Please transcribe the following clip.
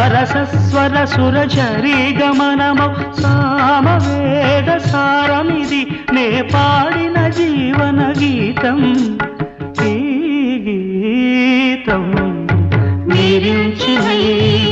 సరసస్వర సురచరీ గమనము సామవేద సారమిది నే పాడిన జీవన గీతం ఈ గీతం. నిరించిన ఈ